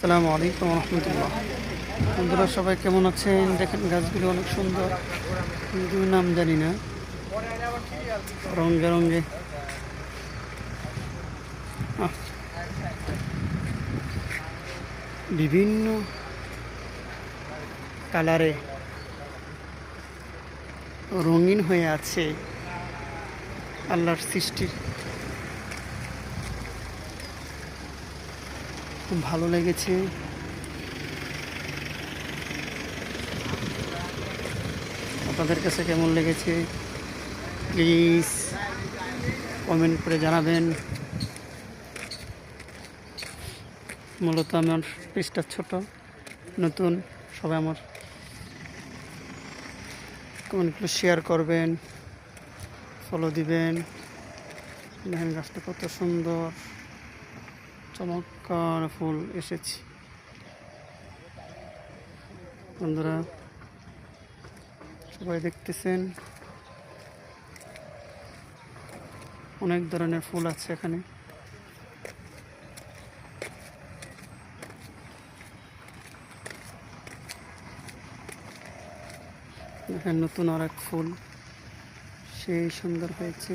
আসসালামু আলাইকুম রহমতুল্লাহ। বন্ধুরা, সবাই কেমন আছেন? দেখেন, গাছগুলি অনেক সুন্দর। কিন্তু নাম জানি না। রঙে রঙে। বিভিন্ন কালারে রঙিন হয়ে আছে আল্লাহর সৃষ্টির। খুব ভালো লেগেছে। আপনাদের কাছে কেমন লেগেছে? প্লিজ কমেন্ট করে জানাবেন। মূলত আমার পৃষ্ঠা ছোট, নতুন, সবাই আমার কমেন্টগুলো শেয়ার করবেন ফলো দিবেন। গাছটা কত সুন্দর। চমৎকার ফুল এসেছে। বন্ধুরা, সবাই দেখতেছেন? অনেক ধরনের ফুল আছে এখানে। দেখেন নতুন আর এক ফুল। সেই সুন্দর হয়েছে।